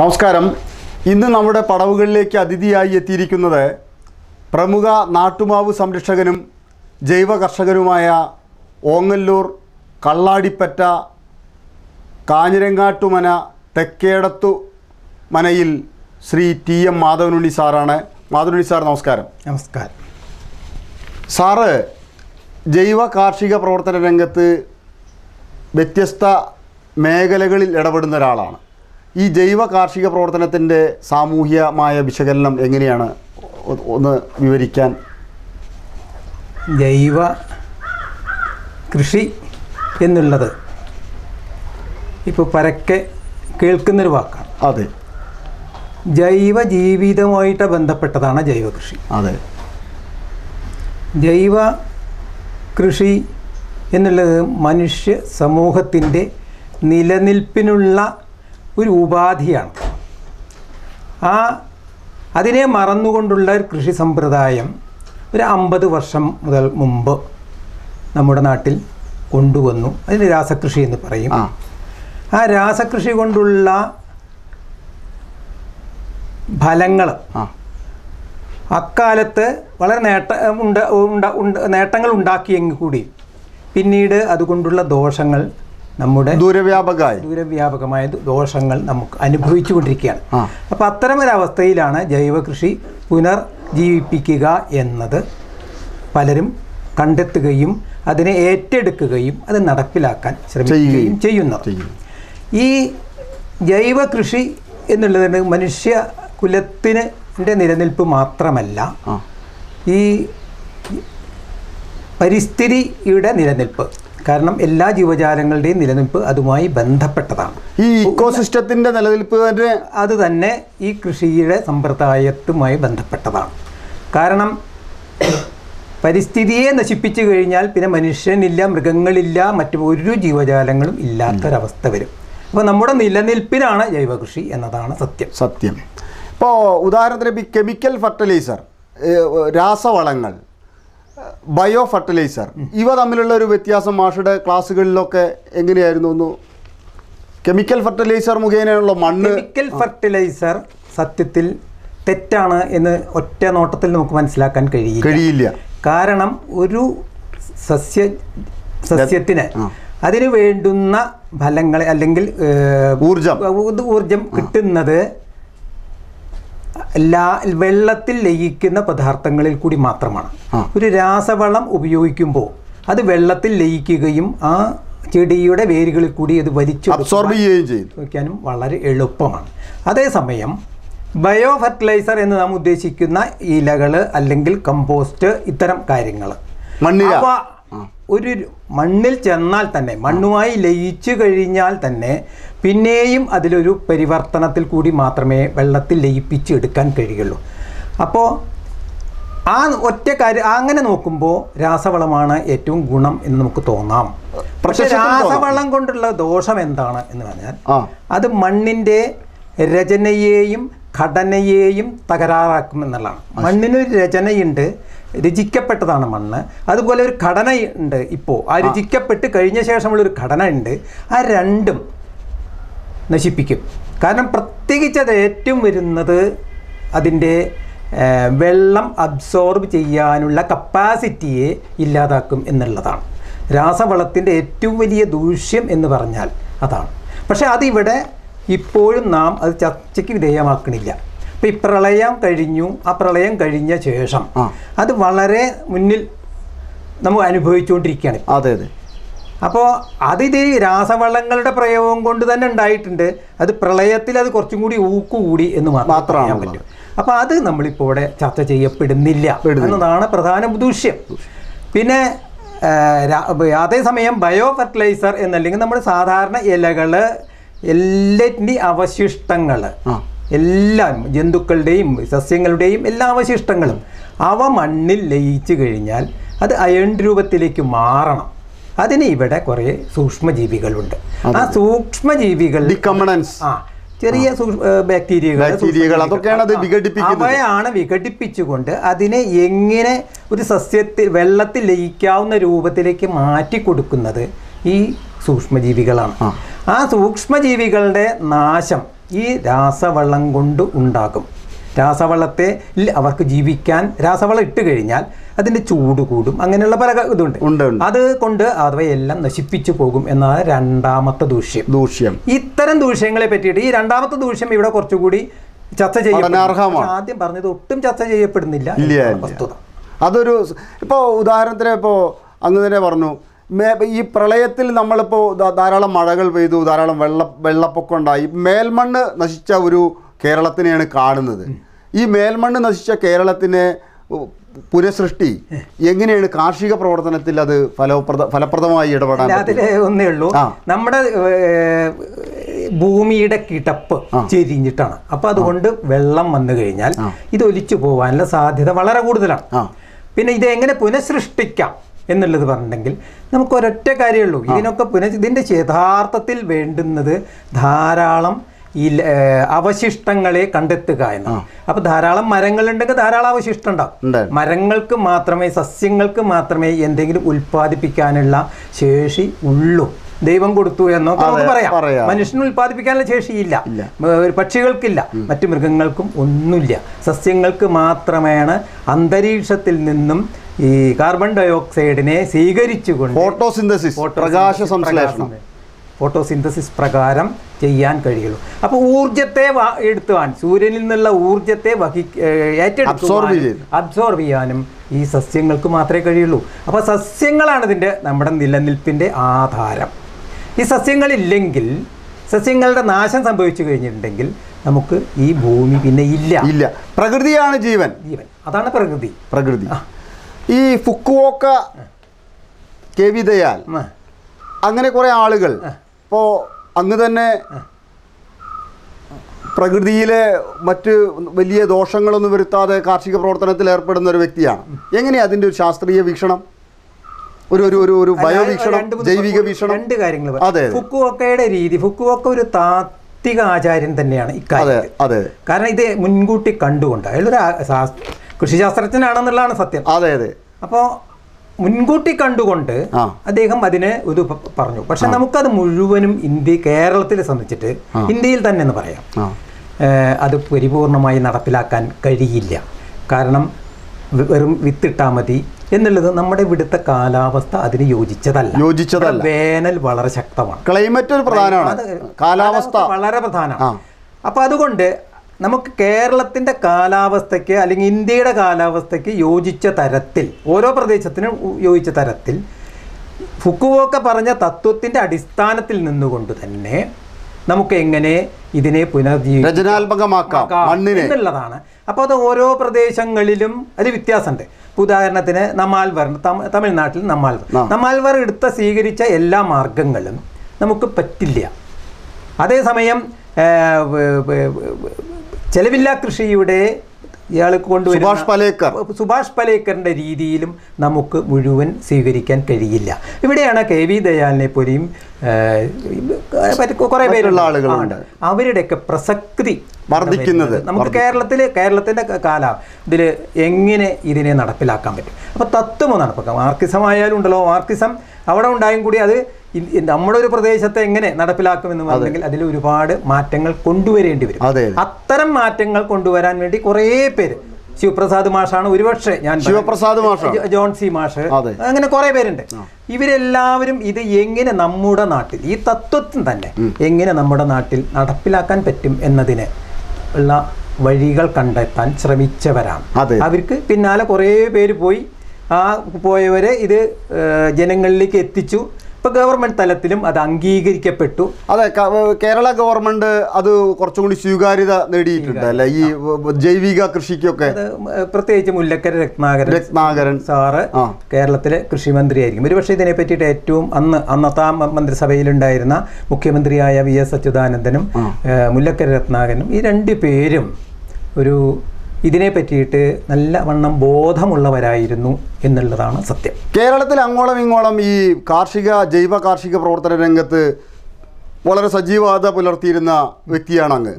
നമസ്കാരം. ഇന്ന് നമ്മുടെ പടവുകളിലേക്ക് അതിഥിയായി എത്തിയിരിക്കുന്നത് പ്രമുഖ നാട്ടുമാവ് സംരക്ഷകനും ജൈവ കർഷകനുമായ ഓങ്ങല്ലൂർ കള്ളാടിപ്പറ്റ കാഞ്ഞിരങ്ങാട്ടുമന തെക്കേടത്തു മനയിൽ ശ്രീ ടി എം മാധവനുണ്ണി സാറാണ്. മാധവനുണ്ണി സാർ നമസ്കാരം. നമസ്കാരം. സാറ് ജൈവ കാർഷിക പ്രവർത്തന രംഗത്ത് വ്യത്യസ്ത മേഖലകളിൽ ഇടപെടുന്ന ഒരാളാണ്. ഈ ജൈവ കാർഷിക പ്രവർത്തനത്തിന്റെ സാമൂഹ്യമായ വിശകലനം എങ്ങനെയാണ്? ഒന്ന് വിവരിക്കാൻ. ജൈവ കൃഷി എന്നുള്ളത് ഇപ്പോൾ പരക്കെ കേൾക്കുന്നൊരു വാക്കാണ്. അതെ. ജൈവ ജീവിതമായിട്ട് ബന്ധപ്പെട്ടതാണ് ജൈവ കൃഷി. അതെ. ജൈവ കൃഷി എന്നുള്ളത് മനുഷ്യ സമൂഹത്തിന്റെ നിലനിൽപ്പിനുള്ള ഒരു ഉപാധിയാണ്. ആ അതിനെ മറന്നുകൊണ്ടുള്ള ഒരു കൃഷി സമ്പ്രദായം ഒരു അമ്പത് വർഷം മുതൽ മുമ്പ് നമ്മുടെ നാട്ടിൽ കൊണ്ടുവന്നു. അതിന് രാസകൃഷി എന്ന് പറയും. ആ. രാസകൃഷി കൊണ്ടുള്ള ഫലങ്ങൾ അക്കാലത്ത് വളരെ നേട്ട ഉണ്ട് നേട്ടങ്ങൾ ഉണ്ടാക്കിയെങ്കിൽ കൂടി പിന്നീട് അതുകൊണ്ടുള്ള ദോഷങ്ങൾ നമ്മുടെ ദൂരവ്യാപകമായി. ദൂരവ്യാപകമായ ദോഷങ്ങൾ നമുക്ക് അനുഭവിച്ചു കൊണ്ടിരിക്കുകയാണ്. അപ്പോൾ അത്തരമൊരവസ്ഥയിലാണ് ജൈവകൃഷി പുനർജീവിപ്പിക്കുക എന്നത് പലരും കണ്ടെത്തുകയും അതിനെ ഏറ്റെടുക്കുകയും അത് നടപ്പിലാക്കാൻ ശ്രമിക്കുകയും ചെയ്യുന്നത് ചെയ്യുന്നു. ഈ ജൈവ കൃഷി എന്നുള്ളതിന് മനുഷ്യ കുലത്തിന്റെ നിലനിൽപ്പ് മാത്രമല്ല ഈ പരിസ്ഥിതിയുടെ നിലനിൽപ്പ്. കാരണം എല്ലാ ജീവജാലങ്ങളുടെയും നിലനിൽപ്പ് അതുമായി ബന്ധപ്പെട്ടതാണ്. ഈ ഇക്കോസിസ്റ്റത്തിന്റെ നിലനിൽപ്പ് തന്നെ അത് തന്നെ ഈ കൃഷിയുടെ സമ്പ്രദായത്തുമായി ബന്ധപ്പെട്ടതാണ്. കാരണം പരിസ്ഥിതിയെ നശിപ്പിച്ചു കഴിഞ്ഞാൽ പിന്നെ മനുഷ്യനില്ല മൃഗങ്ങളില്ല മറ്റു ഒരു ജീവജാലങ്ങളും ഇല്ലാത്തൊരവസ്ഥ വരും. അപ്പോൾ നമ്മുടെ നിലനിൽപ്പിനാണ് ജൈവകൃഷി എന്നതാണ് സത്യം. സത്യം. ഇപ്പോൾ ഉദാഹരണത്തിന് കെമിക്കൽ ഫർട്ടിലൈസർ രാസവളങ്ങൾ ബയോ ഫർട്ടിലൈസർ ഇവ തമ്മിലുള്ള ഒരു വ്യത്യാസം മാഷയുടെ ക്ലാസ്സുകളിലൊക്കെ എങ്ങനെയായിരുന്നു? ഒന്ന് കെമിക്കൽ ഫർട്ടിലൈസർ മുഖേനയുള്ള മണ്ണ്. കെമിക്കൽ ഫർട്ടിലൈസർ സത്യത്തിൽ തെറ്റാണ് എന്ന് ഒറ്റ നോട്ടത്തിൽ നമുക്ക് മനസ്സിലാക്കാൻ കഴിയില്ല. കഴിയില്ല. കാരണം ഒരു സസ്യ സസ്യത്തിന് അതിന് വേണ്ടുന്ന ഫലങ്ങളെ അല്ലെങ്കിൽ ഊർജം. ഊർജം കിട്ടുന്നത് ലാ വെള്ളത്തിൽ ലയിക്കുന്ന പദാർത്ഥങ്ങളിൽ കൂടി മാത്രമാണ്. ഒരു രാസവളം ഉപയോഗിക്കുമ്പോൾ അത് വെള്ളത്തിൽ ലയിക്കുകയും ആ ചെടിയുടെ വേരുകളിൽ കൂടി അത് വലിച്ചു അബ്സോർബ് ചെയ്യുകയും ചെയ്യുന്നു വയ്ക്കാനും വളരെ എളുപ്പമാണ്. അതേസമയം ബയോ ഫെർട്ടിലൈസർ എന്ന് നാം ഉദ്ദേശിക്കുന്ന ഇലകൾ അല്ലെങ്കിൽ കമ്പോസ്റ്റ് ഇത്തരം കാര്യങ്ങൾ അവ ഒരു മണ്ണിൽ ചെന്നാൽ തന്നെ മണ്ണുമായി ലയിച്ചു കഴിഞ്ഞാൽ തന്നെ പിന്നെയും അതിലൊരു പരിവർത്തനത്തിൽ കൂടി മാത്രമേ വെള്ളത്തിൽ ലയിപ്പിച്ച് എടുക്കാൻ കഴിയുള്ളൂ. അപ്പോൾ ആ ഒറ്റ കാര്യം അങ്ങനെ നോക്കുമ്പോൾ രാസവളമാണ് ഏറ്റവും ഗുണം എന്ന് നമുക്ക് തോന്നാം. പക്ഷെ രാസവളം കൊണ്ടുള്ള ദോഷം എന്താണ് എന്ന് പറഞ്ഞാൽ അത് മണ്ണിന്റെ രചനയെയും ഘടനയെയും തകരാറാക്കുമെന്നുള്ളതാണ്. മണ്ണിനൊരു രചനയുണ്ട് രചിക്കപ്പെട്ടതാണ് മണ്ണ്. അതുപോലെ ഒരു ഘടന ഉണ്ട് ഇപ്പോൾ ആ. രചിക്കപ്പെട്ട് കഴിഞ്ഞ ശേഷമുള്ള ഒരു ഘടന ഉണ്ട്. ആ രണ്ടും നശിപ്പിക്കും. കാരണം പ്രത്യേകിച്ച് അത് ഏറ്റവും വരുന്നത് അതിന്റെ വെള്ളം അബ്സോർബ് ചെയ്യാനുള്ള കപ്പാസിറ്റിയെ ഇല്ലാതാക്കും എന്നുള്ളതാണ്. രാസവളത്തിന്റെ ഏറ്റവും വലിയ ദൂഷ്യം എന്ന് പറഞ്ഞാൽ അതാണ്. പക്ഷേ അതിവിടെ ഇപ്പോഴും നാം അത് ചർച്ചയ്ക്ക് വിധേയമാക്കണില്ല. അപ്പോൾ ഈ പ്രളയം കഴിഞ്ഞു ആ പ്രളയം കഴിഞ്ഞ ശേഷം അത് വളരെ മുന്നിൽ നമ്മൾ അനുഭവിച്ചുകൊണ്ടിരിക്കുകയാണ് അതെ അതെ. അപ്പോൾ അതിത് ഈ രാസവളങ്ങളുടെ പ്രയോഗം കൊണ്ട് തന്നെ ഉണ്ടായിട്ടുണ്ട്. അത് പ്രളയത്തിൽ അത് കുറച്ചും കൂടി ഊക്കുകൂടി എന്ന് മാത്രം മാത്രമാണ് പറ്റും. അപ്പോൾ അത് നമ്മളിപ്പോൾ ഇവിടെ ചർച്ച ചെയ്യപ്പെടുന്നില്ല പെടുന്നില്ല. എന്നതാണ് പ്രധാന ദൂഷ്യം. പിന്നെ അതേസമയം ബയോ ഫെർട്ടിലൈസർ എന്നല്ലെങ്കിൽ നമ്മൾ സാധാരണ ഇലകൾ എല്ലാറ്റിന്റെയും അവശിഷ്ടങ്ങൾ. എല്ലാം ജന്തുക്കളുടെയും സസ്യങ്ങളുടെയും എല്ലാ അവശിഷ്ടങ്ങളും അവ മണ്ണിൽ ലയിച്ചു കഴിഞ്ഞാൽ അത് അയൺ രൂപത്തിലേക്ക് മാറണം. അതിന് ഇവിടെ കുറേ സൂക്ഷ്മജീവികളുണ്ട്. ആ സൂക്ഷ്മജീവികൾ ആ ചെറിയ ബാക്ടീരിയകൾ ബാക്ടീരിയകൾ, അതൊക്കെയാണ് അത് വിഘടിപ്പിക്കുന്നത്. അവയാണ് വിഘടിപ്പിച്ചുകൊണ്ട് അതിനെ എങ്ങനെ ഒരു സസ്യത്തിൽ വെള്ളത്തിൽ ലയിക്കാവുന്ന രൂപത്തിലേക്ക് മാറ്റി കൊടുക്കുന്നത് ഈ സൂക്ഷ്മജീവികളാണ്. ആ. സൂക്ഷ്മജീവികളുടെ നാശം ഈ രാസവളം കൊണ്ട് ഉണ്ടാകും. രാസവളത്തെ അവർക്ക് ജീവിക്കാൻ രാസവളം ഇട്ട് കഴിഞ്ഞാൽ അതിന്റെ ചൂട് കൂടും. അങ്ങനെയുള്ള പല ഇതുണ്ട്. അത് കൊണ്ട് അവയെല്ലാം നശിപ്പിച്ചു പോകും എന്നാണ് രണ്ടാമത്തെ ദൂഷ്യം. ദൂഷ്യം. ഇത്തരം ദൂഷ്യങ്ങളെ പറ്റിയിട്ട് ഈ രണ്ടാമത്തെ ദൂഷ്യം ഇവിടെ കുറച്ചുകൂടി ചർച്ച ചെയ്യപ്പെടുന്നു. ആദ്യം പറഞ്ഞത് ഒട്ടും ചർച്ച ചെയ്യപ്പെടുന്നില്ല വസ്തുത. അതൊരു ഇപ്പോൾ ഉദാഹരണത്തിന് ഇപ്പോൾ അങ്ങ് തന്നെ പറഞ്ഞു ഈ പ്രളയത്തിൽ നമ്മളിപ്പോൾ ധാരാളം മഴകൾ പെയ്തു ധാരാളം വെള്ള വെള്ളപ്പൊക്കം ഉണ്ടായി. മേൽമണ്ണ് നശിച്ച ഒരു കേരളത്തിനെയാണ് കാണുന്നത്. ഈ മേൽമണ്ണ് നശിച്ച കേരളത്തിനെ പുനഃസൃഷ്ടി എങ്ങനെയാണ് കാർഷിക പ്രവർത്തനത്തിൽ അത് ഫലപ്രദ ഫലപ്രദമായി ഇടപെടാൻ? അതിൽ ഒന്നേ ഉള്ളൂ. നമ്മുടെ ഭൂമിയുടെ കിടപ്പ് ചെരിഞ്ഞിട്ടാണ്. അപ്പൊ അതുകൊണ്ട് വെള്ളം വന്നു കഴിഞ്ഞാൽ ഇത് ഒലിച്ചു പോകാനുള്ള സാധ്യത വളരെ കൂടുതലാണ്. പിന്നെ ഇത് എങ്ങനെ പുനഃസൃഷ്ടിക്കാം? എന്നുള്ളത് പറഞ്ഞിട്ടുണ്ടെങ്കിൽ നമുക്ക് ഒരൊറ്റ കാര്യമുള്ളൂ ഇതിനൊക്കെ പുനഃ ഇതിന്റെ യഥാർത്ഥത്തിൽ വേണ്ടുന്നത് ധാരാളം ഈ അവശിഷ്ടങ്ങളെ കണ്ടെത്തുക എന്നാണ്. അപ്പൊ ധാരാളം മരങ്ങളുണ്ടെങ്കിൽ ധാരാളം അവശിഷ്ടം ഉണ്ടാവും. മരങ്ങൾക്ക് മാത്രമേ സസ്യങ്ങൾക്ക് മാത്രമേ എന്തെങ്കിലും ഉൽപ്പാദിപ്പിക്കാനുള്ള ശേഷി ഉള്ളൂ. ദൈവം കൊടുത്തു എന്നൊക്കെ നമുക്ക് പറയാം. മനുഷ്യന് ഉൽപ്പാദിപ്പിക്കാനുള്ള ശേഷിയില്ല. പക്ഷികൾക്കില്ല. മറ്റു മൃഗങ്ങൾക്കും ഒന്നുമില്ല. സസ്യങ്ങൾക്ക് മാത്രമാണ് അന്തരീക്ഷത്തിൽ നിന്നും ഈ കാർബൺ ഡൈ ഓക്സൈഡിനെ സ്വീകരിച്ചുകൊണ്ട് ഫോട്ടോസിന്തസിസ് പ്രകാശ സംശ്ലേഷണം. ഫോട്ടോസിന്തസിസ് പ്രകാരം ചെയ്യാൻ കഴിയുള്ളൂ. അപ്പോൾ ഊർജത്തെ എടുത്തുവാൻ സൂര്യനിൽ നിന്നുള്ള ഊർജത്തെ വഹി അബ്സോർബ് ചെയ്യാനും ഈ സസ്യങ്ങൾക്ക് മാത്രമേ കഴിയുള്ളൂ. അപ്പോൾ സസ്യങ്ങളാണ് ഇതിന്റെ നമ്മുടെ നിലനിൽപ്പിന്റെ ആധാരം. ഈ സസ്യങ്ങളില്ലെങ്കിൽ സസ്യങ്ങളുടെ നാശം സംഭവിച്ചു കഴിഞ്ഞിട്ടുണ്ടെങ്കിൽ നമുക്ക് ഈ ഭൂമി പിന്നെ ഇല്ല. ഇല്ല. പ്രകൃതിയാണ് ജീവൻ. ജീവൻ. അതാണ് പ്രകൃതി. പ്രകൃതി. ഈ ഫുക്കുവോക്ക കെ വി ദയാൽ ഉം. അങ്ങനെ കുറേ ആളുകൾ ഇപ്പോൾ അങ്ങ് തന്നെ പ്രകൃതിയിലെ മറ്റ് വലിയ ദോഷങ്ങളൊന്നും വരുത്താതെ കാർഷിക പ്രവർത്തനത്തിൽ ഏർപ്പെടുന്ന ഒരു വ്യക്തിയാണ്. എങ്ങനെയാണ് അതിന്റെ ഒരു ശാസ്ത്രീയ വീക്ഷണം? ഒരു ഒരു ഒരു ഒരു ബയോ വീക്ഷണം രണ്ട് മൂന്ന് ജൈവിക വീക്ഷണം? രണ്ട് കാര്യങ്ങൾ അതെ, അതെ. രീതി ഫുക്കുവക്ക ഒരു താത്വിക ആചാര്യൻ തന്നെയാണ് ഇക്കാര്യം അതെ. കാരണം ഇത് മുൻകൂട്ടി കണ്ടുകൊണ്ട് അയാളൊരു കൃഷിശാസ്ത്രജ്ഞനാണെന്നുള്ളതാണ് സത്യം. അതെ അതെ. അപ്പോൾ മുൻകൂട്ടി കണ്ടുകൊണ്ട് അദ്ദേഹം അതിനെ ഇത് പറഞ്ഞു. പക്ഷെ നമുക്കത് മുഴുവനും ഇന്ത്യ കേരളത്തിൽ സംബന്ധിച്ചിട്ട് ഇന്ത്യയിൽ തന്നെ എന്ന് പറയാം. അത് പരിപൂർണമായി നടപ്പിലാക്കാൻ കഴിയില്ല. കാരണം വെറും വിത്തിട്ടാൽ മതി. എന്നുള്ളത് നമ്മുടെ ഇവിടുത്തെ കാലാവസ്ഥ അതിന് യോജിച്ചതല്ല. യോജിച്ചതല്ല. വേനൽ വളരെ ശക്തമാണ്. ക്ലൈമറ്റ് ഒരു പ്രധാനമാണ്. കാലാവസ്ഥ. വളരെ പ്രധാനമാണ്. അപ്പൊ അതുകൊണ്ട് നമുക്ക് കേരളത്തിന്റെ കാലാവസ്ഥയ്ക്ക് അല്ലെങ്കിൽ ഇന്ത്യയുടെ കാലാവസ്ഥയ്ക്ക് യോജിച്ച തരത്തിൽ ഓരോ പ്രദേശത്തിനും യോജിച്ച തരത്തിൽ ഫുക്കുവോക്ക പറഞ്ഞ തത്വത്തിന്റെ അടിസ്ഥാനത്തിൽ നിന്നുകൊണ്ട് തന്നെ നമുക്ക് എങ്ങനെ ഇതിനെ പുനർജീവി രചനാത്മകമാക്കാം മണ്ണിനെ. എന്നുള്ളതാണ്. അപ്പോൾ അത് ഓരോ പ്രദേശങ്ങളിലും അത് വ്യത്യാസമുണ്ട്. ഉദാഹരണത്തിന് നമാൽവർ തമിഴ്നാട്ടിൽ നമാൽവർ. നമാൽവർ എടുത്ത സ്വീകരിച്ച എല്ലാ മാർഗങ്ങളും നമുക്ക് പറ്റില്ല. അതേസമയം ചെലവില്ലാ കൃഷിയുടെ ഇയാൾ കൊണ്ടുവരുന്ന സുഭാഷ് പലേക്കർ. സുഭാഷ് പലേക്കറിന്റെ രീതിയിലും നമുക്ക് മുഴുവൻ സ്വീകരിക്കാൻ കഴിയില്ല. ഇവിടെയാണ് കെ വി ദയാലിനെ പോലെയും കുറെ പേരുള്ള ആളുകളുണ്ട്. അവരുടെയൊക്കെ പ്രസക്തി വർദ്ധിക്കുന്നത്, നമുക്ക് കേരളത്തിൽ കേരളത്തിന്റെ കാല ഇതിൽ എങ്ങനെ ഇതിനെ നടപ്പിലാക്കാൻ പറ്റും? അപ്പൊ തത്വം നടപ്പാക്കാം മാർക്കിസം ആയാലും ഉണ്ടല്ലോ മാർക്കിസം അവിടെ ഉണ്ടായും കൂടി അത് നമ്മുടെ ഒരു പ്രദേശത്തെ എങ്ങനെ നടപ്പിലാക്കുമെന്ന് പറഞ്ഞെങ്കിൽ അതിൽ ഒരുപാട് മാറ്റങ്ങൾ കൊണ്ടുവരേണ്ടി വരും. അതെ അത്തരം മാറ്റങ്ങൾ കൊണ്ടുവരാൻ വേണ്ടി കുറേ പേര് ശിവപ്രസാദ് മാഷാണ് ഒരുപക്ഷെ ഞാൻ ശിവപ്രസാദ് മാഷ് ജോൺ സി മാഷ്. അങ്ങനെ കുറെ പേരുണ്ട്. ഇവരെല്ലാവരും ഇത് എങ്ങനെ നമ്മുടെ നാട്ടിൽ ഈ തത്വത്തിന് തന്നെ എങ്ങനെ നമ്മുടെ നാട്ടിൽ നടപ്പിലാക്കാൻ പറ്റും എന്നതിന് ഉള്ള വഴികൾ കണ്ടെത്താൻ ശ്രമിച്ചവരാണ്. അവർക്ക് പിന്നാലെ കുറേ പേര് പോയി. ആ പോയവരെ ഇത് ജനങ്ങളിലേക്ക് എത്തിച്ചു. ഇപ്പൊ ഗവൺമെന്റ് തലത്തിലും അത് അംഗീകരിക്കപ്പെട്ടു. അതെ കേരള ഗവൺമെന്റ് അത് കുറച്ചും കൂടി സ്വീകാര്യത നേടിയിട്ടുണ്ട് അല്ലെ? ഈ ജൈവിക കൃഷിക്കൊക്കെ. പ്രത്യേകിച്ച് മുല്ലക്കര രത്നാകരൻ രത്നാകരൻ. സാറ്. കേരളത്തിലെ കൃഷിമന്ത്രിയായിരിക്കും. ഒരുപക്ഷെ ഇതിനെ പറ്റിയിട്ട് ഏറ്റവും അന്ന് അന്നത്തെ മന്ത്രിസഭയിലുണ്ടായിരുന്ന മുഖ്യമന്ത്രിയായ വി എസ് അച്യുതാനന്ദനും മുല്ലക്കര രത്നാകരനും ഈ രണ്ട് പേരും ഒരു ഇതിനെ പറ്റിയിട്ട് നല്ലവണ്ണം ബോധമുള്ളവരായിരുന്നു എന്നുള്ളതാണ് സത്യം. കേരളത്തിൽ അങ്ങോളം ഇങ്ങോളം ഈ കാർഷിക ജൈവ കാർഷിക പ്രവർത്തന രംഗത്ത് വളരെ സജീവത പുലർത്തിയിരുന്ന വ്യക്തിയാണ് അങ്ങ്.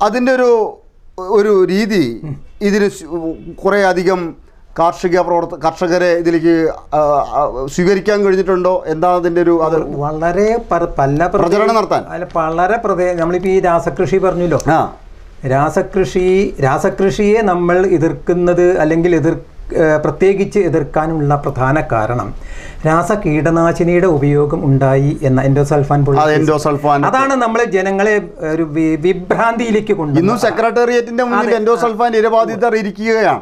അതിന്റെ ഒരു ഒരു രീതി ഇതിന് കുറേ അധികം കാർഷിക പ്രവർത്ത കർഷകരെ ഇതിലേക്ക് സ്വീകരിക്കാൻ കഴിഞ്ഞിട്ടുണ്ടോ? എന്താണ് അതിന്റെ ഒരു അത്? വളരെ പല- പ്രചരണം നടത്താൻ. അല്ല വളരെ പ്രദേ നമ്മളിപ്പോൾ ഈ രാസകൃഷി പറഞ്ഞല്ലോ. രാസകൃഷി രാസകൃഷിയെ നമ്മൾ എതിർക്കുന്നത് അല്ലെങ്കിൽ എതിർ പ്രത്യേകിച്ച് എതിർക്കാനുള്ള പ്രധാന കാരണം രാസ കീടനാശിനിയുടെ ഉപയോഗം ഉണ്ടായി എന്ന എൻഡോസൾഫാൻ എൻഡോസൾഫാൻ. അതാണ് നമ്മളെ ജനങ്ങളെ ഒരു വിഭ്രാന്തിയിലേക്ക് വിഭ്രാന്തിയിലേക്ക് ഇന്നും സെക്രട്ടേറിയറ്റിന്റെ മുന്നിൽ എൻഡോസൾഫാൻ നിരബാധിതർ ഇരിക്കുകയാണ്.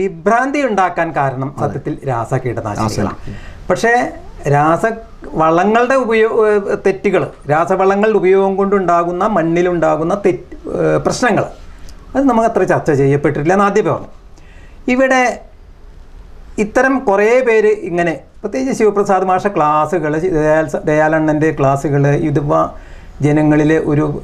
വിഭ്രാന്തി ഉണ്ടാക്കാൻ കാരണം സത്യത്തിൽ രാസ കീടനാശിനികളാണ് പക്ഷേ രാസ വളങ്ങളുടെ ഉപയോഗ തെറ്റുകൾ രാസവളങ്ങളുടെ ഉപയോഗം കൊണ്ടുണ്ടാകുന്ന മണ്ണിലുണ്ടാകുന്ന തെറ്റ് പ്രശ്നങ്ങൾ അത് നമുക്ക് അത്ര ചർച്ച ചെയ്യപ്പെട്ടിട്ടില്ല എന്ന് ആദ്യം പറഞ്ഞു. ഇവിടെ ഇത്തരം കുറേ പേര് ഇങ്ങനെ പ്രത്യേകിച്ച് ശിവപ്രസാദ് മാഷ ക്ലാസ്സുകൾ ദയാൽ ദയാലണ്ണന്റെ ക്ലാസ്സുകൾ ഇതുവ ജനങ്ങളിലെ ഒരു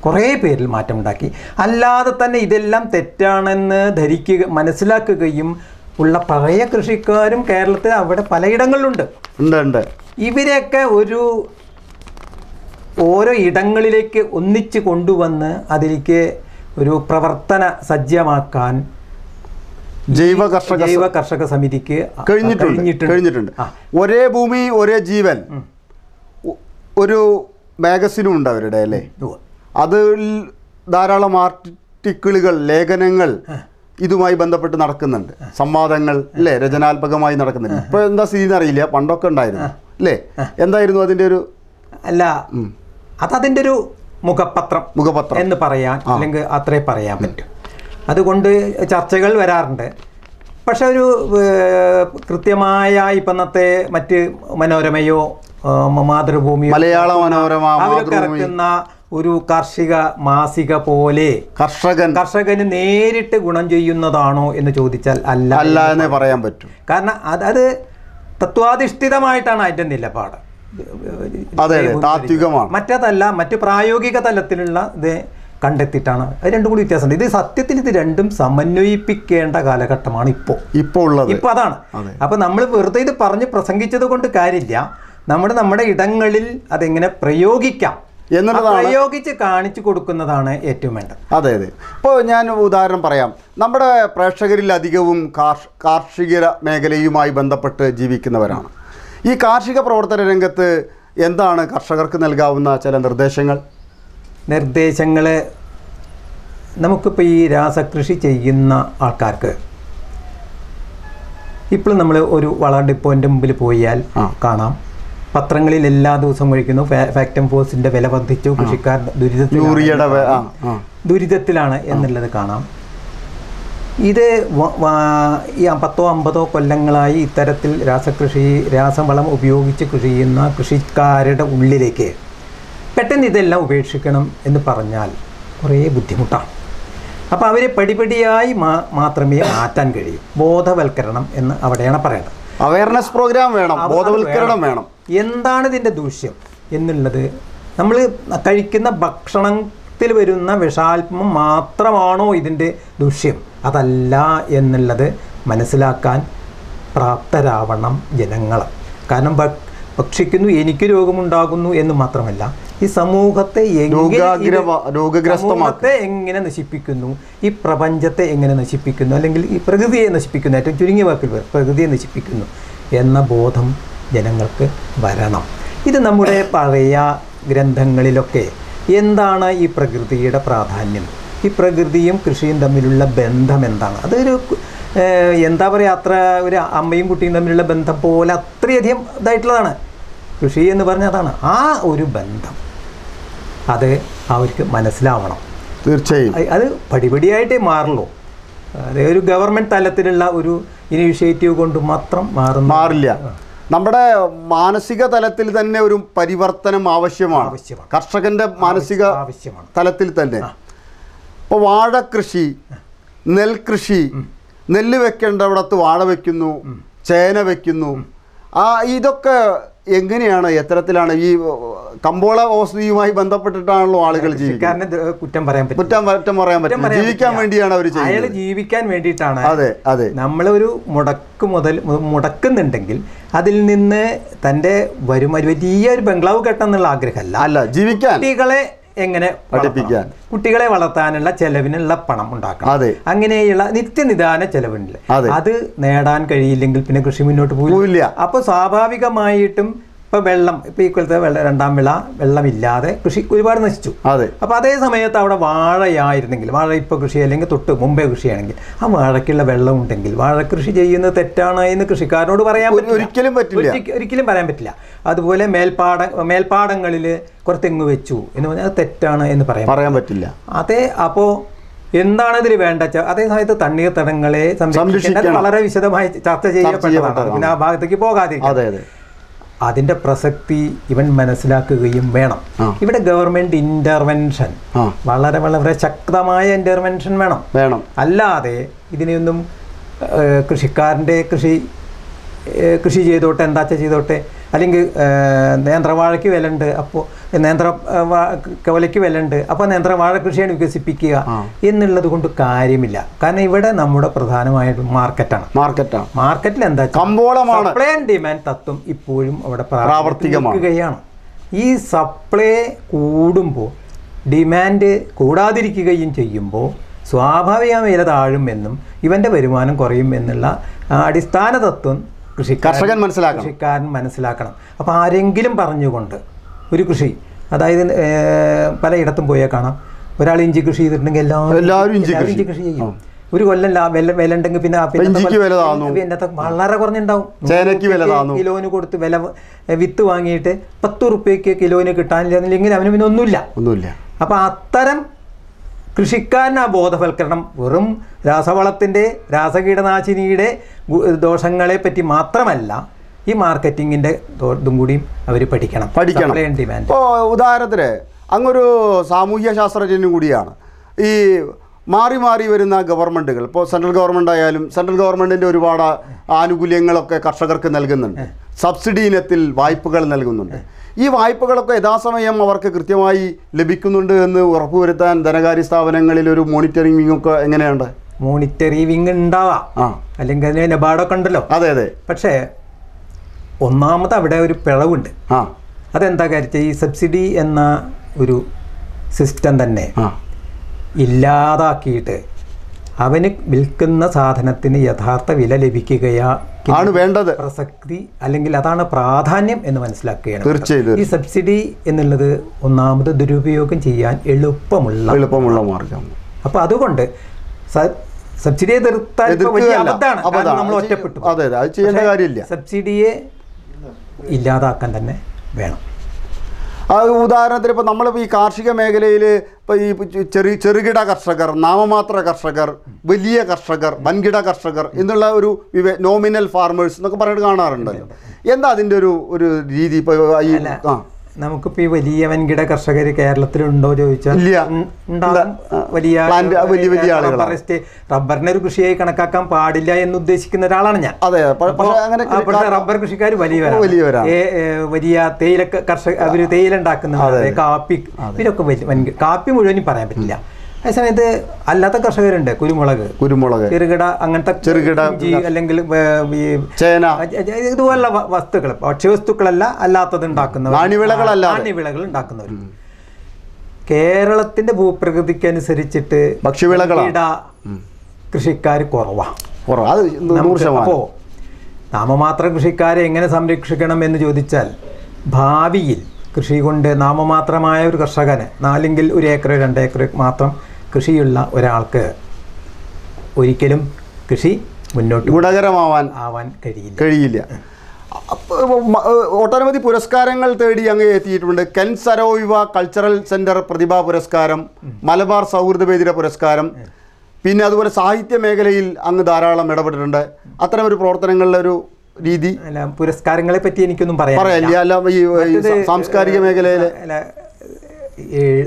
കുറേ പേരിൽ മാറ്റമുണ്ടാക്കി. അല്ലാതെ തന്നെ ഇതെല്ലാം തെറ്റാണെന്ന് ധരിക്കുക മനസ്സിലാക്കുകയും ഉള്ള പഴയ കൃഷിക്കാരും കേരളത്തിൽ അവിടെ പലയിടങ്ങളിലുണ്ട്. ഉണ്ട് ഉണ്ട്. ഇവരെയൊക്കെ ഒരു ഓരോ ഇടങ്ങളിലേക്ക് ഒന്നിച്ച് കൊണ്ടുവന്ന് അതിലേക്ക് ഒരു പ്രവർത്തന സജ്ജമാക്കാൻ ജൈവ കർഷക ജൈവ കർഷക സമിതിക്ക് കഴിഞ്ഞിട്ടുണ്ട് കഴിഞ്ഞിട്ടുണ്ട്. ഒരേ ഭൂമി ഒരേ ജീവൻ ഒരു മാഗസിനും ഉണ്ട് അവരുടെ അല്ലേ. അതിൽ ധാരാളം ആർട്ടിക്കിളുകൾ ലേഖനങ്ങൾ ഇതുമായി ബന്ധപ്പെട്ട് നടക്കുന്നുണ്ട്. സംവാദങ്ങൾ അല്ലേ രചനാത്മകമായി നടക്കുന്നുണ്ട്. ഇപ്പൊ എന്താ സ്ഥിതി അറിയില്ല പണ്ടൊക്കെ ഉണ്ടായിരുന്നു. അല്ലേ എന്തായിരുന്നു അതിന്റെ ഒരു അല്ല അതതിന്റെ ഒരു മുഖപത്രം മുഖപത്രം. എന്ന് പറയാൻ അല്ലെങ്കിൽ അത്രേ പറയാൻ പറ്റും. അതുകൊണ്ട് ചർച്ചകൾ വരാറുണ്ട്. പക്ഷെ ഒരു കൃത്യമായ ഇപ്പന്നത്തെ മറ്റ് മനോരമയോ മാതൃഭൂമിയോ മലയാള മനോരമ അവരൊക്കെ ഇറക്കുന്ന ഒരു കാർഷിക മാസിക പോലെ കർഷകൻ കർഷകന് നേരിട്ട് ഗുണം ചെയ്യുന്നതാണോ എന്ന് ചോദിച്ചാൽ അല്ല അല്ല എന്നേ പറയാൻ പറ്റും. കാരണം അത് അത് തത്വാധിഷ്ഠിതമായിട്ടാണ് അതിന്റെ നിലപാട്. അതെ താത്വികമാണ്. മറ്റേതല്ല മറ്റ് പ്രായോഗിക തലത്തിലുള്ള ഇത് കണ്ടെത്തിയിട്ടാണ്. അത് രണ്ടും കൂടി വ്യത്യാസമുണ്ട്. ഇത് സത്യത്തിൽ ഇത് രണ്ടും സമന്വയിപ്പിക്കേണ്ട കാലഘട്ടമാണ് ഇപ്പോൾ ഇപ്പോൾ ഉള്ളത്. ഇപ്പോൾ അതാണ്. അപ്പോൾ നമ്മൾ വെറുതെ ഇത് പറഞ്ഞ് പ്രസംഗിച്ചത് കൊണ്ട് കാര്യമില്ല. നമ്മുടെ നമ്മുടെ ഇടങ്ങളിൽ അതെങ്ങനെ പ്രയോഗിക്കാം? എന്നുള്ളതാണ്. പ്രയോഗിച്ച് കാണിച്ചു കൊടുക്കുന്നതാണ് ഏറ്റവും വേണ്ടത്. അതെ അതെ. ഇപ്പോൾ ഞാൻ ഉദാഹരണം പറയാം. നമ്മുടെ പ്രേക്ഷകരിൽ അധികവും കാർഷിക മേഖലയുമായി ബന്ധപ്പെട്ട് ജീവിക്കുന്നവരാണ്. ഈ കാർഷിക പ്രവർത്തന രംഗത്ത് എന്താണ് കർഷകർക്ക് നൽകാവുന്ന ചില നിർദ്ദേശങ്ങൾ? നിർദ്ദേശങ്ങൾ നമുക്കിപ്പോൾ ഈ രാസകൃഷി ചെയ്യുന്ന ആൾക്കാർക്ക്. ഇപ്പോൾ നമ്മൾ ഒരു വള ഡിപ്പോന്റെ മുമ്പിൽ പോയാൽ കാണാം. പത്രങ്ങളിൽ എല്ലാ ദിവസവും കഴിക്കുന്നു ഫാക്ടം ഫോഴ്സിന്റെ വില വർദ്ധിച്ചു. കൃഷിക്കാർ ദുരിതത്തിൽ ദുരിതത്തിലാണ് എന്നുള്ളത് കാണാം. ഇത് ഈ പത്തോ അമ്പതോ കൊല്ലങ്ങളായി ഇത്തരത്തിൽ രാസകൃഷി രാസവളം ഉപയോഗിച്ച് കൃഷി ചെയ്യുന്ന കൃഷിക്കാരുടെ ഉള്ളിലേക്ക് പെട്ടെന്ന് ഇതെല്ലാം ഉപേക്ഷിക്കണം എന്ന് പറഞ്ഞാൽ കുറേ ബുദ്ധിമുട്ടാണ്. അപ്പോൾ അവരെ പടിപടിയായി മാത്രമേ മാറ്റാൻ കഴിയൂ. ബോധവൽക്കരണം എന്ന് അവിടെയാണ് പറയേണ്ടത്. അവയർനെസ് പ്രോഗ്രാം വേണം. ബോധവൽക്കരണം വേണം. എന്താണ് ഇതിന്റെ ദൂഷ്യം എന്നുള്ളത്? നമ്മൾ കഴിക്കുന്ന ഭക്ഷണത്തിൽ വരുന്ന വിഷാൽപം മാത്രമാണോ ഇതിന്റെ ദൂഷ്യം? അതല്ല എന്നുള്ളത് മനസ്സിലാക്കാൻ പ്രാപ്തരാവണം ജനങ്ങൾ കാരണം ഭക്ഷിക്കുന്നു എനിക്ക് രോഗമുണ്ടാകുന്നു എന്ന് മാത്രമല്ല ഈ സമൂഹത്തെ സമൂഹത്തെ എങ്ങനെ നശിപ്പിക്കുന്നു? ഈ പ്രപഞ്ചത്തെ എങ്ങനെ നശിപ്പിക്കുന്നു? അല്ലെങ്കിൽ ഈ പ്രകൃതിയെ നശിപ്പിക്കുന്നു? ഏറ്റവും ചുരുങ്ങിയ വാക്കിൽ പ്രകൃതിയെ നശിപ്പിക്കുന്നു എന്ന ബോധം ജനങ്ങൾക്ക് വരണം. ഇത് നമ്മുടെ പഴയ ഗ്രന്ഥങ്ങളിലൊക്കെ എന്താണ് ഈ പ്രകൃതിയുടെ പ്രാധാന്യം? ഈ പ്രകൃതിയും കൃഷിയും തമ്മിലുള്ള ബന്ധം എന്താണ്? അതൊരു എന്താ പറയുക അത്ര ഒരു അമ്മയും കുട്ടിയും തമ്മിലുള്ള ബന്ധം പോലെ അത്രയധികം ഇതായിട്ടുള്ളതാണ്. കൃഷി എന്ന് പറഞ്ഞാൽ അതാണ് ആ ഒരു ബന്ധം. അത് അവർക്ക് മനസ്സിലാവണം. തീർച്ചയായും. അത് പടിപടിയായിട്ടേ മാറുള്ളൂ. അത് ഒരു ഗവൺമെന്റ് തലത്തിലുള്ള ഒരു ഇനിഷ്യേറ്റീവ് കൊണ്ട് മാത്രം മാറുന്നു മാറില്ല. നമ്മുടെ മാനസിക തലത്തിൽ തന്നെ ഒരു പരിവർത്തനം ആവശ്യമാണ്. കർഷകന്റെ മാനസിക തലത്തിൽ തന്നെ. ഇപ്പോൾ കൃഷി നെൽകൃഷി നെല്ല് വെക്കേണ്ടവിടത്ത് വാഴ വെക്കുന്നു ചേന വെക്കുന്നു. ആ ഇതൊക്കെ എങ്ങനെയാണ് എത്തരത്തിലാണ് ഈ കമ്പോള ഓസ്തിയുമായി ബന്ധപ്പെട്ടിട്ടാണല്ലോ ആളുകൾ ജീവിക്കുന്നത്? കുറ്റം പറയാൻ പറ്റും കുറ്റം കുറ്റം പറയാൻ പറ്റും ജീവിക്കാൻ വേണ്ടിയാണ് അവർ അയാൾ ജീവിക്കാൻ വേണ്ടിയിട്ടാണ് അതെ അതെ. നമ്മളൊരു മുടക്ക് മുതൽ മുടക്കുന്നുണ്ടെങ്കിൽ അതിൽ നിന്ന് തന്റെ വരും വലിയ ഒരു ബംഗ്ലാവ് കെട്ടെന്നുള്ള ആഗ്രഹമല്ല. അല്ല ജീവിക്കാൻ. കുട്ടികളെ എങ്ങനെ പഠിപ്പിക്കാൻ. കുട്ടികളെ വളർത്താനുള്ള ചെലവിനുള്ള പണം ഉണ്ടാക്കണം. അതെ. അങ്ങനെയുള്ള നിത്യനിദാന ചെലവുണ്ട്. അത്. നേടാൻ കഴിയില്ലെങ്കിൽ പിന്നെ കൃഷി മുന്നോട്ട് പോകില്ല അപ്പോൾ സ്വാഭാവികമായിട്ടും ഇപ്പൊ വെള്ളം ഇപ്പൊ കൊല്ലത്തെ വെള്ളം രണ്ടാം വിള വെള്ളമില്ലാതെ കൃഷി ഒരുപാട് നശിച്ചു. അതെ. അപ്പോൾ അതേ സമയത്ത് അവിടെ വാഴയായിരുന്നെങ്കിൽ വാഴ ഇപ്പോൾ കൃഷി അല്ലെങ്കിൽ തൊട്ട് മുമ്പേ കൃഷിയാണെങ്കിൽ ആ വാഴയ്ക്കുള്ള വെള്ളം ഉണ്ടെങ്കിൽ വാഴ കൃഷി ചെയ്യുന്നത് തെറ്റാണ് എന്ന് കൃഷിക്കാരനോട് പറയാൻ. ഒരിക്കലും പറ്റില്ല. ഒരിക്കലും പറയാൻ പറ്റില്ല. അതുപോലെ മേൽപ്പാട മേൽപ്പാടങ്ങളിൽ കുറച്ച് തെങ്ങ് വെച്ചു എന്ന് പറഞ്ഞാൽ അത് തെറ്റാണ് എന്ന് പറയാൻ പറയാൻ പറ്റില്ല. അതെ അപ്പോൾ എന്താണ് ഇതിൽ വേണ്ട അതേ സമയത്ത് തണ്ണീർത്തടങ്ങളെ സംരക്ഷിക്കേണ്ടത് സംരക്ഷിക്കണം. വളരെ വിശദമായി ചർച്ച ചെയ്യപ്പെട്ടതാണ്. പിന്നെ ആ ഭാഗത്തേക്ക് പോകാതിരിക്കും. അതിന്റെ പ്രസക്തി ഇവൻ മനസ്സിലാക്കുകയും വേണം. ഇവിടെ ഗവൺമെന്റ് ഇന്റർവെൻഷൻ വളരെ വളരെ ശക്തമായ ഇന്റർവെൻഷൻ വേണം. വേണം. അല്ലാതെ ഇതിനെയൊന്നും കൃഷിക്കാരന്റെ കൃഷി കൃഷി ചെയ്തോട്ടെ എന്താച്ച ചെയ്തോട്ടെ അല്ലെങ്കിൽ നേന്ത്രവാഴയ്ക്ക് വിലയുണ്ട് അപ്പോൾ നേന്ത്ര കവലയ്ക്ക് വില കവലയ്ക്ക് വിലയുണ്ട് അപ്പോൾ നേന്ത്രവാഴ കൃഷിയാണ് വികസിപ്പിക്കുക. എന്നുള്ളത് കൊണ്ട് കാര്യമില്ല കാരണം ഇവിടെ നമ്മുടെ പ്രധാനമായിട്ട് മാർക്കറ്റാണ് മാർക്കറ്റാണ് മാർക്കറ്റിൽ എന്താ കമ്പോളമാണ്. സപ്ലൈ ആൻഡ് ഡിമാൻഡ് തത്വം ഇപ്പോഴും അവിടെ പ്രാവർത്തികമാണ്. ഈ സപ്ലൈ കൂടുമ്പോൾ ഡിമാൻഡ് കൂടാതിരിക്കുകയും ചെയ്യുമ്പോൾ സ്വാഭാവികമായി വില താഴുമെന്നും ഇവന്റെ വരുമാനം കുറയും എന്നുള്ള അടിസ്ഥാന തത്വം കൃഷിക്കാരൻ കർഷകൻ മനസ്സിലാക്കണം. കൃഷിക്കാരൻ മനസ്സിലാക്കണം. അപ്പോൾ ആരെങ്കിലും പറഞ്ഞുകൊണ്ട് ഒരു കൃഷി അതായത് പലയിടത്തും പോയാൽ കാണാം. ഒരാൾ ഇഞ്ചി കൃഷി ചെയ്തിട്ടുണ്ടെങ്കിൽ എല്ലാവരും എല്ലാവരും ഇഞ്ചി കൃഷി. ചെയ്യും. ഒരു കൊല്ലം വില ഉണ്ടെങ്കിൽ പിന്നെ പിന്നെ വളരെ കുറഞ്ഞുണ്ടാവും. കിലോന് കൊടുത്ത് വില വിത്ത് വാങ്ങിയിട്ട് പത്ത് റുപ്യക്ക് കിലോന് കിട്ടാനില്ല അവന് പിന്നെ ഒന്നുമില്ല. ഒന്നുമില്ല. അപ്പൊ അത്തരം കൃഷിക്കാരന് ആ ബോധവൽക്കരണം. വെറും രാസവളത്തിന്റെ രാസകീടനാശിനിയുടെ ദോഷങ്ങളെപ്പറ്റി ദോഷങ്ങളെ പറ്റി മാത്രമല്ല ഈ മാർക്കറ്റിങ്ങിന്റെ ഇതും കൂടിയും അവർ പഠിക്കണം. പഠിക്കണം. ഡിമാൻഡ് ഇപ്പോൾ ഉദാഹരണത്തിന് അങ്ങൊരു സാമൂഹ്യ ശാസ്ത്രജ്ഞനും കൂടിയാണ്. ഈ മാറി മാറി വരുന്ന ഗവൺമെന്റുകൾ ഇപ്പോൾ സെൻട്രൽ ഗവൺമെന്റ് ആയാലും സെൻട്രൽ ഗവൺമെന്റിന്റെ ഒരുപാട് ആനുകൂല്യങ്ങളൊക്കെ കർഷകർക്ക് നൽകുന്നുണ്ട്. സബ്സിഡി ഇനത്തിൽ വായ്പകൾ നൽകുന്നുണ്ട്. ഈ വായ്പകളൊക്കെ യഥാസമയം അവർക്ക് കൃത്യമായി ലഭിക്കുന്നുണ്ട് എന്ന് ഉറപ്പുവരുത്താൻ ധനകാര്യ സ്ഥാപനങ്ങളിൽ ഒരു മോണിറ്ററിംഗ് ഒക്കെ എങ്ങനെയുണ്ട്? മോണിറ്ററിംഗ് ഉണ്ടാവാം. ആ. അല്ലെങ്കിൽ അതിന് നബാർഡൊക്കെ ഉണ്ടല്ലോ. അതെ അതെ. പക്ഷേ ഒന്നാമത് അവിടെ ഒരു പിളവുണ്ട്. ആ. അതെന്താ കാര്യത്തിൽ ഈ സബ്സിഡി എന്ന ഒരു സിസ്റ്റം തന്നെ ഇല്ലാതാക്കിയിട്ട് അവന് വിൽക്കുന്ന സാധനത്തിന് യഥാർത്ഥ വില ലഭിക്കുകയാ ആണ് വേണ്ടത്. പ്രസക്തി അല്ലെങ്കിൽ അതാണ് പ്രാധാന്യം എന്ന് മനസ്സിലാക്കുകയാണ്. തീർച്ചയായും ഈ സബ്സിഡി എന്നുള്ളത് ഒന്നാമത് ദുരുപയോഗം ചെയ്യാൻ എളുപ്പമുള്ള എളുപ്പമുള്ള മാർഗം. അപ്പോൾ അതുകൊണ്ട് സബ്സിഡിയെ നിർത്താൻ ഇപ്പൊ വലിയ അബദ്ധമാണ്. നമ്മൾ ഒറ്റപ്പെട്ടു. അതെ. അത്. ചെയ്യേണ്ട കാര്യമില്ല. സബ്സിഡിയെ ഇല്ലാതാക്കാൻ തന്നെ വേണം. ആ ഉദാഹരണത്തിന് ഇപ്പോൾ നമ്മളിപ്പോൾ ഈ കാർഷിക മേഖലയിൽ ഇപ്പോൾ ഈ ചെറു ചെറുകിട കർഷകർ നാമമാത്ര കർഷകർ വലിയ കർഷകർ വൻകിട കർഷകർ എന്നുള്ള ഒരു വിവേ നോമിനൽ ഫാർമേഴ്സ് എന്നൊക്കെ പറഞ്ഞിട്ട് കാണാറുണ്ടല്ലോ. എന്താ അതിന്റെ ഒരു ഒരു രീതി ഇപ്പോൾ ഈ ആ. നമുക്കിപ്പോ ഈ വലിയ വൻകിട കർഷകർ കേരളത്തിലുണ്ടോ ചോദിച്ചാൽ വലിയ വലിയ വലിയ. റബ്ബറിനെ ഒരു കൃഷിയായി കണക്കാക്കാൻ പാടില്ല എന്ന് ഉദ്ദേശിക്കുന്ന ഒരാളാണ് ഞാൻ. അതെ പക്ഷേ റബ്ബർ കൃഷിക്കാർ വലിയവരാണ്. വലിയ തേയില കർഷക അവർ തേയില ഉണ്ടാക്കുന്ന കാപ്പി ഇവരൊക്കെ വലിയ കാപ്പി മുഴുവനും പറയാൻ പറ്റില്ല. അതേസമയത്ത് അല്ലാത്ത കർഷകരുണ്ട്. കുരുമുളക് കുരുമുളക് ചെറുകിട അങ്ങനത്തെ ചെറുകിട അല്ലെങ്കിൽ ചേന ഇതുപോലുള്ള വസ്തുക്കൾ ഭക്ഷ്യവസ്തുക്കളല്ല അല്ലാത്തത് ഉണ്ടാക്കുന്നവർ നാണ്യവിളകളല്ലാതെ. നാണ്യവിളകൾ ഉണ്ടാക്കുന്നവർ കേരളത്തിന്റെ ഭൂപ്രകൃതിക്ക് അനുസരിച്ചിട്ട് ഭക്ഷ്യവിളകൾ കൃഷിക്കാർ കുറവാണ് അത് അപ്പോ നാമമാത്ര കൃഷിക്കാരെ എങ്ങനെ സംരക്ഷിക്കണം എന്ന് ചോദിച്ചാൽ ഭാവിയിൽ കൃഷി കൊണ്ട് നാമമാത്രമായ ഒരു കർഷകന് നാലെങ്കിൽ ഒരു ഏക്കർ രണ്ട് ഏക്കർ മാത്രം കൃഷിയുള്ള ഒരാൾക്ക് ഒരിക്കലും കൃഷി മുന്നോട്ട് ഗുണകരമാവാൻ ആവാൻ കഴിയില്ല. കഴിയില്ല. ഒട്ടനവധി പുരസ്കാരങ്ങൾ തേടി അങ്ങ് എത്തിയിട്ടുണ്ട്. Ken Saro Wiwa cultural centre പ്രതിഭാ പുരസ്കാരം മലബാർ സൗഹൃദവേദിയുടെ പുരസ്കാരം പിന്നെ അതുപോലെ സാഹിത്യ മേഖലയിൽ അങ്ങ് ധാരാളം ഇടപെട്ടിട്ടുണ്ട്. അത്തരം ഒരു പ്രവർത്തനങ്ങളുടെ ഒരു രീതി അല്ല പുരസ്കാരങ്ങളെ പറ്റി എനിക്കൊന്നും പറയാം പറയാനില്ല. അല്ല ഈ സാംസ്കാരിക മേഖലയിലെ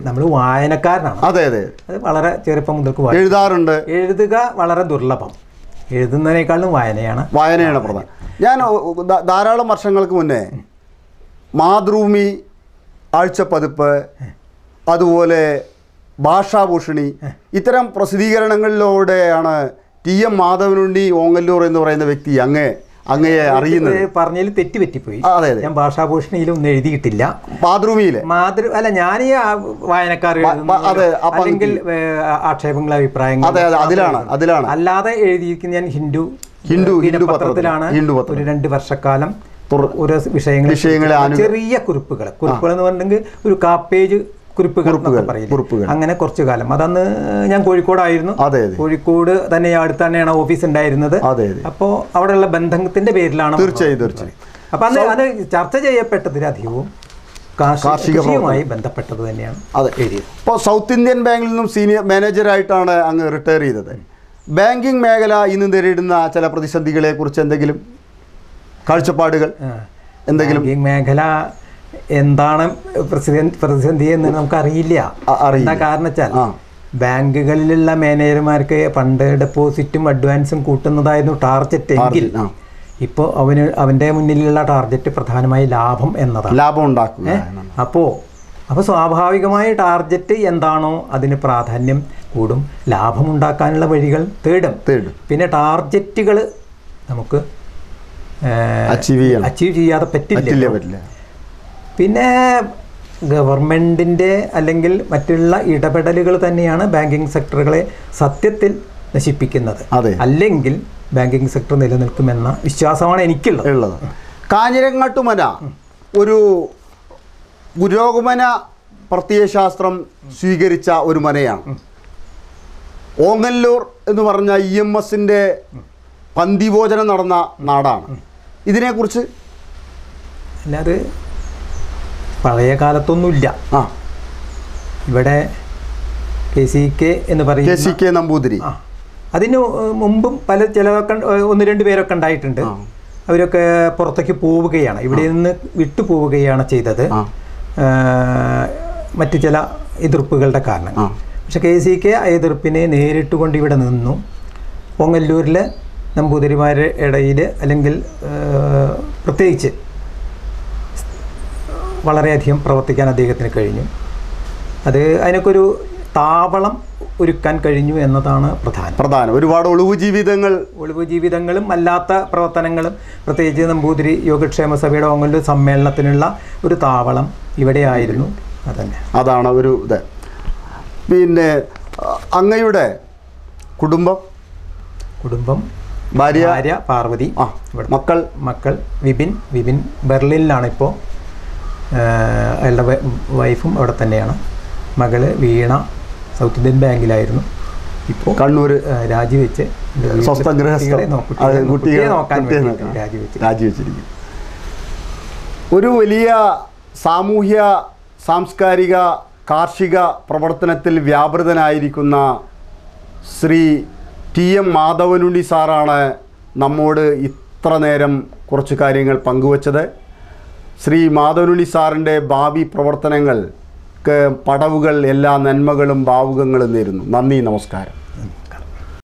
നമ്മൾ വായനക്കാരനാണ്. അതെ അതെ. അത് വളരെ ചെറുപ്പം മുതൽക്ക് എഴുതാറുണ്ട്. എഴുതുക വളരെ ദുർലഭം. എഴുതുന്നതിനേക്കാളും വായനയാണ്. വായനയാണ് പ്രധാനം. ഞാൻ ധാരാളം വർഷങ്ങൾക്ക് മുന്നേ മാതൃഭൂമി ആഴ്ചപ്പതിപ്പ് അതുപോലെ ഭാഷാഭൂഷണി ഇത്തരം പ്രസിദ്ധീകരണങ്ങളിലൂടെയാണ് ടി എം മാധവനുണ്ണി ഓങ്ങല്ലൂർ എന്ന് പറയുന്ന വ്യക്തി അങ്ങ് അങ്ങയെ അറിയുന്നത്. പറഞ്ഞതിൽ തെറ്റുപറ്റിപ്പോയി. അതെ അതെ. ഞാൻ ഭാഷാഭൂഷണിയിൽ ഒന്നും എഴുതിയിട്ടില്ല. മാതൃഭൂമിയിലെ. മാതൃ അല്ല ഞാൻ ഈ വായനക്കാർ അതെ, അല്ലെങ്കിൽ ആക്ഷേപങ്ങൾ അഭിപ്രായങ്ങൾ അതെ, അതെ, അതിലാണ്, അതിലാണ്. അല്ലാതെ എഴുതിയിരിക്കുന്ന ഞാൻ ഹിന്ദു ഹിന്ദു, ഹിന്ദു പത്രത്തിലാണ്. ഒരു രണ്ട് വർഷക്കാലം ഓരോ വിഷയങ്ങൾ വിഷയങ്ങളെ ചെറിയ കുറിപ്പുകൾ. കുറിപ്പുകൾ എന്ന് പറഞ്ഞിട്ടുണ്ടെങ്കിൽ ഒരു കാപ്പേജ് കുറിപ്പുകൾ കുറിപ്പുകൾ. അങ്ങനെ കുറച്ചു കാലം. അതന്ന് ഞാൻ കോഴിക്കോടായിരുന്നു. അതെ കോഴിക്കോട് തന്നെ അടുത്ത് തന്നെയാണ് ഓഫീസ് ഉണ്ടായിരുന്നത്. അപ്പോൾ അവിടെയുള്ള ബന്ധത്തിന്റെ പേരിലാണ് തീർച്ചയായും തീർച്ചയായും. അപ്പൊ അന്ന് അത് ചർച്ച ചെയ്യപ്പെട്ടതിലധികവും അധികവും കാർഷികമായി ബന്ധപ്പെട്ടത് തന്നെയാണ് അതെ. ഇപ്പോൾ സൗത്ത് ഇന്ത്യൻ ബാങ്കിൽ നിന്നും സീനിയർ മാനേജറായിട്ടാണ് അങ്ങ് റിട്ടയർ ചെയ്തത്. ബാങ്കിങ് മേഖല ഇന്ന് നേരിടുന്ന ചില പ്രതിസന്ധികളെ കുറിച്ച് എന്തെങ്കിലും കാഴ്ചപ്പാടുകൾ എന്തെങ്കിലും ബാങ്കിങ് മേഖല എന്താണ് പ്രതിസന്ധി എന്ന് നമുക്കറിയില്ല. അറിയില്ല. എന്താ കാരണം വെച്ചാൽ ബാങ്കുകളിലുള്ള മാനേജർമാർക്ക് പണ്ട് ഡെപ്പോസിറ്റും അഡ്വാൻസും കൂട്ടുന്നതായിരുന്നു ടാർഗറ്റ് എങ്കിൽ. ഇപ്പോൾ അവന് അവന്റെ മുന്നിലുള്ള ടാർഗറ്റ് പ്രധാനമായി ലാഭം എന്നതാണ്. ലാഭം ഉണ്ടാക്കുക എന്നാണ്. അപ്പോൾ അപ്പോൾ സ്വാഭാവികമായി ടാർഗറ്റ് എന്താണോ അതിന് പ്രാധാന്യം കൂടും. ലാഭം ഉണ്ടാക്കാനുള്ള വഴികൾ തേടും. തേടും. പിന്നെ ടാർഗറ്റുകൾ നമുക്ക്. അച്ചീവ് ചെയ്യാതെ പറ്റില്ല പറ്റില്ല. പിന്നെ ഗവൺമെന്റിന്റെ അല്ലെങ്കിൽ മറ്റുള്ള ഇടപെടലുകൾ തന്നെയാണ് ബാങ്കിങ് സെക്ടറുകളെ സത്യത്തിൽ നശിപ്പിക്കുന്നത്. അതെ. അല്ലെങ്കിൽ ബാങ്കിങ് സെക്ടർ നിലനിൽക്കുമെന്ന വിശ്വാസമാണ് എനിക്കുള്ളത്. ഉള്ളത്. കാഞ്ഞിരങ്ങാട്ടുമന ഒരു പുരോഗമന പ്രത്യയശാസ്ത്രം സ്വീകരിച്ച ഒരു മനയാണ്. ഓങ്ങല്ലൂർ എന്ന് പറഞ്ഞ ഇ എം എസിന്റെ പന്തിഭോജനം നടന്ന നാടാണ്. ഇതിനെക്കുറിച്ച്? അല്ലാതെ പഴയ കാലത്തൊന്നുമില്ല. ആ. ഇവിടെ കെ സി കെ എന്ന് കെ പറയുന്ന സി കെ നമ്പൂതിരി. അതിന് മുമ്പും പല ചിലതൊക്കെ ഒന്ന് രണ്ട് പേരൊക്കെ ഉണ്ടായിട്ടുണ്ട്. അവരൊക്കെ പുറത്തേക്ക് പോവുകയാണ്. ഇവിടെ നിന്ന് വിട്ടു പോവുകയാണ് ചെയ്തത്. മറ്റു ചില എതിർപ്പുകളുടെ കാരണം. പക്ഷെ കെ സി കെ ആ എതിർപ്പിനെ നേരിട്ട് കൊണ്ട് ഇവിടെ നിന്നു. പൊങ്ങല്ലൂരിൽ നമ്പൂതിരിമാരുടെ ഇടയിൽ അല്ലെങ്കിൽ പ്രത്യേകിച്ച് വളരെയധികം പ്രവർത്തിക്കാൻ അദ്ദേഹത്തിന് കഴിഞ്ഞു. അത് അതിനൊക്കെ ഒരു താവളം ഒരുക്കാൻ കഴിഞ്ഞു എന്നതാണ് പ്രധാനം. പ്രധാനം. ഒരുപാട് ഒളിവു ജീവിതങ്ങൾ ഒളിവ് ജീവിതങ്ങളും അല്ലാത്ത പ്രവർത്തനങ്ങളും പ്രത്യേകിച്ച് നമ്പൂതിരി യോഗക്ഷേമ സഭയുടെ ഓങ്ങല്ലൂർ സമ്മേളനത്തിനുള്ള ഒരു താവളം ഇവിടെയായിരുന്നു. അതന്നെ. അതാണ് ഒരു ഇത്. പിന്നെ അങ്ങയുടെ കുടുംബം? കുടുംബം. ഭാര്യ? ഭാര്യ പാർവതി. ആ മക്കൾ? മക്കൾ. വിപിൻ വിപിൻ ബെർലിനിലാണ് ഇപ്പോൾ അയാളുടെ വൈഫും അവിടെ തന്നെയാണ്. മകൾ വീണ സൗത്ത് ഇന്ത്യൻ ബാങ്കിലായിരുന്നു. ഇപ്പോൾ കണ്ണൂർ രാജിവെച്ച് കുട്ടികളെ നോക്കാൻ രാജിവെച്ചിരിക്കും ഒരു വലിയ സാമൂഹ്യ സാംസ്കാരിക കാർഷിക പ്രവർത്തനത്തിൽ വ്യാപൃതനായിരിക്കുന്ന ശ്രീ ടി എം മാധവനുണ്ണി സാറാണ് നമ്മോട് ഇത്ര നേരം കുറച്ച് കാര്യങ്ങൾ പങ്കുവച്ചത്. ശ്രീ മാധവനുലി സാറിന്റെ ഭാവി പ്രവർത്തനങ്ങൾക്ക് പടവുകൾ എല്ലാ നന്മകളും ഭാവുകങ്ങളും നേരുന്നു. നന്ദി നമസ്കാരം.